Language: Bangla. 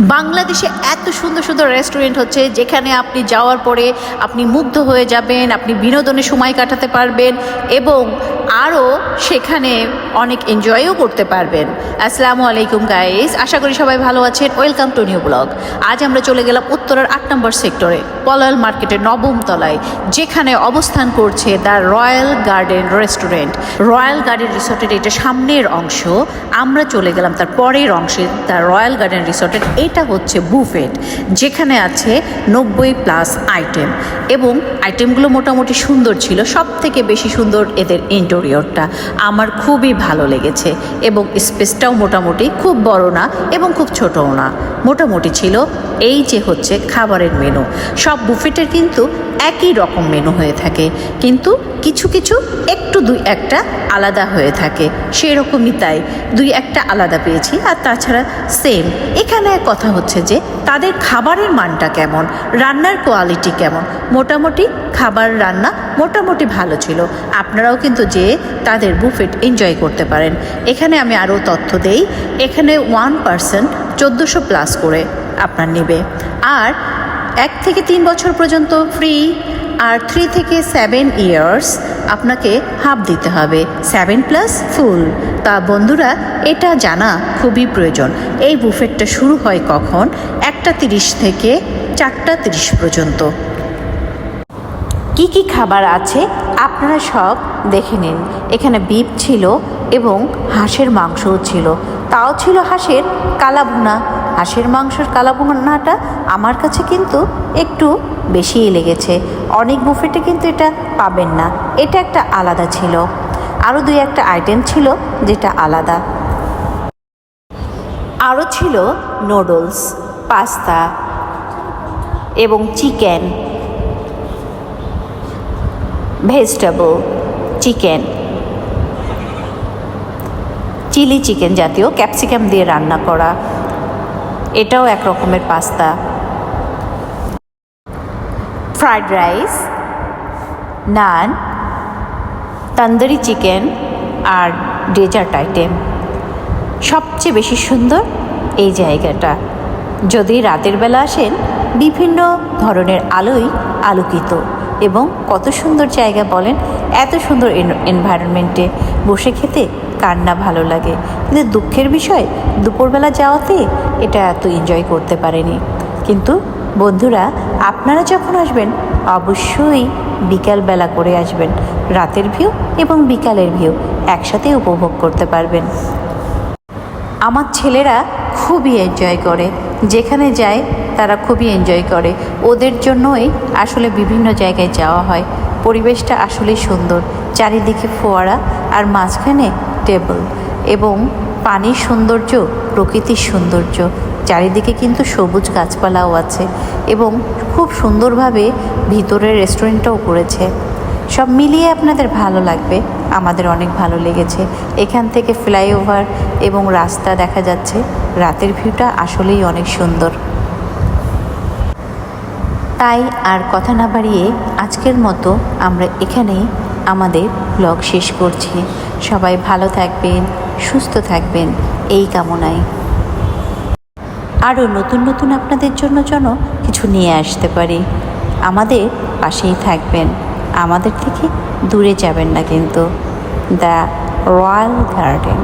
বাংলাদেশে এত সুন্দর সুন্দর রেস্টুরেন্ট হচ্ছে যেখানে আপনি যাওয়ার পরে আপনি মুগ্ধ হয়ে যাবেন, আপনি বিনোদনে সময় কাটাতে পারবেন এবং আরও সেখানে অনেক এনজয়ও করতে পারবেন। আসসালামু আলাইকুম গাইস আশা করি সবাই ভালো আছেন। ওয়েলকাম টু নিউ ব্লগ আজ আমরা চলে গেলাম উত্তরের আট নম্বর সেক্টরে পলাল মার্কেটের নবম তলায়, যেখানে অবস্থান করছে the Royal Garden Restaurant Royal Garden রিসোর্টের এটা সামনের অংশ। আমরা চলে গেলাম তার পরের অংশে দ্য রয়্যাল গার্ডেন রিসোর্টের এটা হচ্ছে বুফেট, যেখানে আছে নব্বই প্লাস আইটেম। এবং আইটেমগুলো মোটামুটি সুন্দর ছিল সব থেকে বেশি সুন্দর এদের ইন্টেরিয়রটা। আমার খুবই ভালো লেগেছে, এবং স্পেসটাও মোটামুটি খুব বড় না, এবং খুব ছোটও না। মোটামুটি ছিল এই যে হচ্ছে খাবারের মেনু। সব বুফেটের কিন্তু একই রকম মেনু হয়ে থাকে। কিন্তু কিছু কিছু একটু দুই একটা আলাদা হয়ে থাকে। সেরকমই তাই। দুই একটা আলাদা পেয়েছি আর তাছাড়া সেম এখানে কথা হচ্ছে যে তাদের খাবারের মানটা কেমন? রান্নার কোয়ালিটি কেমন? মোটামুটি খাবার রান্না মোটামুটি ভালো ছিল। আপনারাও কিন্তু যে তাদের বুফেট এনজয় করতে পারেন। এখানে আমি আরও তথ্য দেই, এখানে ওয়ান পার্সেন্ট চোদ্দোশো প্লাস করে আপনার নেবে। আর এক থেকে তিন বছর পর্যন্ত ফ্রি আর থ্রি থেকে সেভেন ইয়ার্স আপনাকে হাফ দিতে হবে সেভেন প্লাস ফুল তা বন্ধুরা, এটা জানা খুবই প্রয়োজন। এই বুফেটটা শুরু হয় কখন? একটা তিরিশ থেকে চারটা তিরিশ পর্যন্ত। কি কি খাবার আছে আপনারা সব দেখে নিন। এখানে বিপ ছিল এবং হাঁসের মাংসও ছিল। তাও ছিল হাঁসের কালাভুনা। হাঁসের মাংসের কালাভুনাটা আমার কাছে কিন্তু একটু বেশিই লেগেছে। অনেক বুফেটে কিন্তু এটা পাবেন না। এটা একটা আলাদা ছিল। আরও দুই একটা আইটেম ছিল যেটা আলাদা। আরও ছিল নুডলস, পাস্তা এবং chicken. Vegetable, chicken, chilli chicken জাতীয়, ক্যাপসিকাম দিয়ে রান্না করা। এটাও এক রকমের pasta. Fried rice, naan, tandoori chicken আর ডেজার্ট আইটেম। সবচেয়ে বেশি সুন্দর এই জায়গাটা। যদি রাতের বেলা আসেন, বিভিন্ন ধরনের আলোই আলোকিত। এবং কত সুন্দর জায়গা বলেন, এত সুন্দর এনভায়রনমেন্টে বসে খেতে কার না ভালো লাগে। কিন্তু দুঃখের বিষয়, দুপুরবেলা যাওয়াতে এটা এত এনজয় করতে পারেনি। কিন্তু বন্ধুরা, আপনারা যখন আসবেন, অবশ্যই বিকালবেলা করে আসবেন। রাতের ভিউ এবং বিকালের ভিউ একসাথে উপভোগ করতে পারবেন। আমার ছেলেরা খুবই এনজয় করে। যেখানে যায়, তারা খুবই এনজয় করে। ওদের জন্যই আসলে বিভিন্ন জায়গায় যাওয়া হয়। পরিবেশটা আসলেই সুন্দর। চারিদিকে ফোয়ারা আর মাঝখানে টেবল এবং পানির সৌন্দর্য, প্রকৃতির সৌন্দর্য। চারিদিকে কিন্তু সবুজ গাছপালাও আছে এবং খুব সুন্দরভাবে ভিতরের রেস্টুরেন্টটাও করেছে। সব মিলিয়ে আপনাদের ভালো লাগবে। আমাদের অনেক ভালো লেগেছে। এখান থেকে ফ্লাইওভার এবং রাস্তা দেখা যাচ্ছে। রাতের ভিউটা আসলেই অনেক সুন্দর। তাই আর কথা না বাড়িয়ে আজকের মতো আমরা এখানেই আমাদের ব্লগ শেষ করছি। সবাই ভালো থাকবেন, সুস্থ থাকবেন। এই কামনায়। আরও নতুন নতুন আপনাদের জন্য যেন কিছু নিয়ে আসতে পারি। আমাদের পাশেই থাকবেন। আমাদের থেকে দূরে যাবেন না কিন্তু দ্য রয়্যাল গার্ডেন।